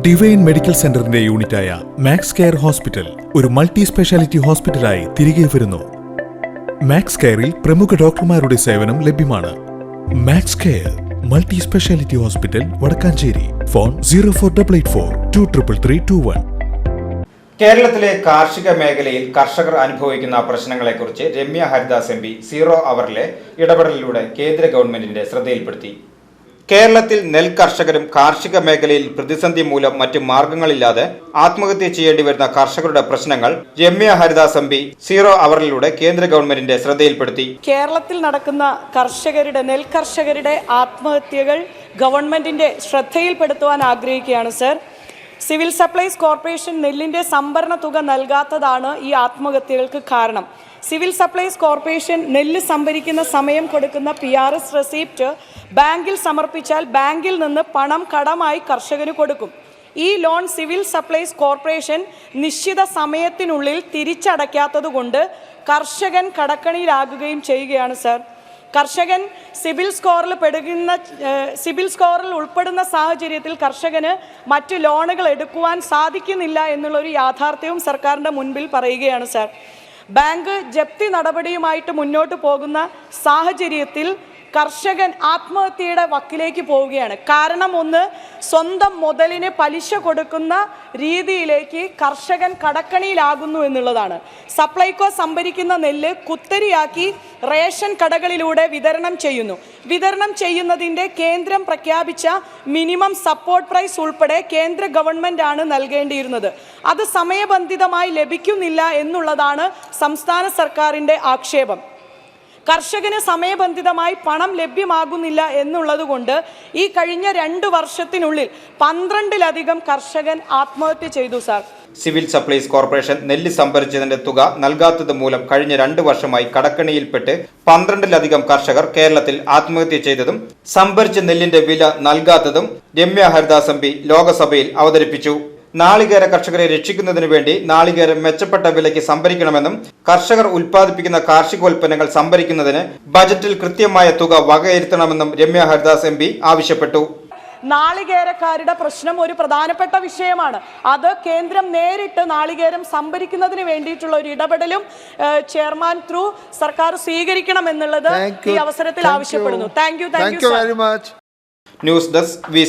Divine medical സെന്ററിന്റെ യൂണിറ്റായ Max care hospital ഒരു മൾട്ടി സ്പെഷ്യാലിറ്റി ഹോസ്പിറ്റലായി തിരികെ വരുന്നു. മാക്സ് കെയറിൽ പ്രമുഖ ഡോക്ടർമാരുടെ സേവനം ലഭ്യമാണ്. Max care multi speciality hospital Vadakkanchery. Phone zero four double eight four two triple three two one കേരളത്തിലെ കാർഷിക മേഖലയിൽ കർഷകർ അനുഭവിക്കുന്ന പ്രശ്നങ്ങളെക്കുറിച്ച് Ramya Haridas M P zero അവറിലെ ഇടപെടലിലൂടെ കേന്ദ്ര ഗവൺമെന്റിന്റെ ശ്രദ്ധയിൽപ്പെടുത്തി. കേരളത്തിൽ നെൽ കർഷകരും കാർഷിക മേഖലയിൽ പ്രതിസന്ധി മൂലം മറ്റ് മാർഗങ്ങളില്ലാതെ ആത്മഹത്യ ചെയ്യേണ്ടി വരുന്ന കർഷകരുടെ പ്രശ്നങ്ങൾ Ramya Haridas M P zero അവറിലൂടെ കേന്ദ്ര ഗവൺമെന്റിന്റെ ശ്രദ്ധയിൽപ്പെടുത്തി. കേരളത്തിൽ നടക്കുന്ന കർഷകരുടെ നെൽ കർഷകരുടെ ആത്മഹത്യകൾ ഗവൺമെന്റിന്റെ ശ്രദ്ധയിൽപ്പെടുത്തുവാൻ ആഗ്രഹിക്കുകയാണ് സർ. സിവിൽ സപ്ലൈസ് കോർപ്പറേഷൻ നെല്ലിന്റെ സംഭരണ തുക നൽകാത്തതാണ് ഈ ആത്മഹത്യകൾക്ക് കാരണം. സിവിൽ സപ്ലൈസ് കോർപ്പറേഷൻ നെല്ല് സംഭരിക്കുന്ന സമയം കൊടുക്കുന്ന പി ആർ എസ് റെസീപ്റ്റ് ബാങ്കിൽ സമർപ്പിച്ചാൽ ബാങ്കിൽ നിന്ന് പണം കടമായി കർഷകന് കൊടുക്കും. ഈ ലോൺ സിവിൽ സപ്ലൈസ് കോർപ്പറേഷൻ നിശ്ചിത സമയത്തിനുള്ളിൽ തിരിച്ചടയ്ക്കാത്തതുകൊണ്ട് കർഷകൻ കടക്കണിയിലാകുകയും ചെയ്യുകയാണ് സർ. കർഷകൻ സിവിൽ സ്കോറിൽ പെടുന്ന സിവിൽ സ്കോറിൽ ഉൾപ്പെടുന്ന സാഹചര്യത്തിൽ കർഷകന് മറ്റ് ലോണുകൾ എടുക്കുവാൻ സാധിക്കുന്നില്ല എന്നുള്ളൊരു യാഥാർത്ഥ്യവും സർക്കാരിന്റെ മുൻപിൽ പറയുകയാണ് സർ. ബാങ്ക് ജപ്തി നടപടിയുമായിട്ട് മുന്നോട്ട് പോകുന്ന സാഹചര്യത്തിൽ കർഷകൻ ആത്മഹത്യയുടെ വക്കിലേക്ക് പോവുകയാണ്. കാരണം ഒന്ന് സ്വന്തം മുതലിന് പലിശ കൊടുക്കുന്ന രീതിയിലേക്ക് കർഷകൻ കടക്കണിയിലാകുന്നു എന്നുള്ളതാണ്. സപ്ലൈകോ സംഭരിക്കുന്ന നെല്ല് കുത്തരിയാക്കി റേഷൻ കടകളിലൂടെ വിതരണം ചെയ്യുന്നു. വിതരണം ചെയ്യുന്നതിന്റെ കേന്ദ്രം പ്രഖ്യാപിച്ച മിനിമം സപ്പോർട്ട് പ്രൈസ് ഉൾപ്പെടെ കേന്ദ്ര ഗവൺമെന്റ് ആണ് നൽകേണ്ടിയിരുന്നത്. അത് സമയബന്ധിതമായി ലഭിക്കുന്നില്ല എന്നുള്ളതാണ് സംസ്ഥാന സർക്കാരിന്റെ ആക്ഷേപം. കർഷകന് സമയബന്ധിതമായി പണം ലഭ്യമാകുന്നില്ല എന്നുള്ളതുകൊണ്ട് ഈ കഴിഞ്ഞ രണ്ട് വർഷത്തിനുള്ളിൽ പന്ത്രണ്ടിലധികം കർഷകൻ ആത്മഹത്യ ചെയ്തു സാർ. സിവിൽ സപ്ലൈസ് കോർപ്പറേഷൻ നെല്ല് സംഭരിച്ചതിന്റെ തുക നൽകാത്തത് മൂലം കഴിഞ്ഞ രണ്ട് വർഷമായി കടക്കണിയിൽപ്പെട്ട് പന്ത്രണ്ടിലധികം കർഷകർ കേരളത്തിൽ ആത്മഹത്യ ചെയ്തതും സംഭരിച്ച നെല്ലിന്റെ വില നൽകാത്തതും രമ്യ ഹരിദാസ് എം ലോകസഭയിൽ അവതരിപ്പിച്ചു. നാളികേര കർഷകരെ രക്ഷിക്കുന്നതിനു വേണ്ടി നാളികേരം മെച്ചപ്പെട്ട വിലയ്ക്ക് സംഭരിക്കണമെന്നും കർഷകർ ഉൽപ്പാദിപ്പിക്കുന്ന കാർഷികോൽപ്പന്നങ്ങൾ സംഭരിക്കുന്നതിന് ബജറ്റിൽ കൃത്യമായ തുക വകയിരുത്തണമെന്നും രമ്യ ഹരിദാസ് എം ആവശ്യപ്പെട്ടു. നാളികേരക്കാരുടെ പ്രശ്നം ഒരു പ്രധാനപ്പെട്ട വിഷയമാണ്. അത് കേന്ദ്രം നേരിട്ട് നാളികേരം സംഭരിക്കുന്നതിന് വേണ്ടിയിട്ടുള്ള ഒരു ഇടപെടലും ചെയർമാൻ ത്രൂ സർക്കാർ സ്വീകരിക്കണം എന്നുള്ളത് ഈ അവസരത്തിൽ ആവശ്യപ്പെടുന്നു. Thank you thank Thank you very much very much. News desk V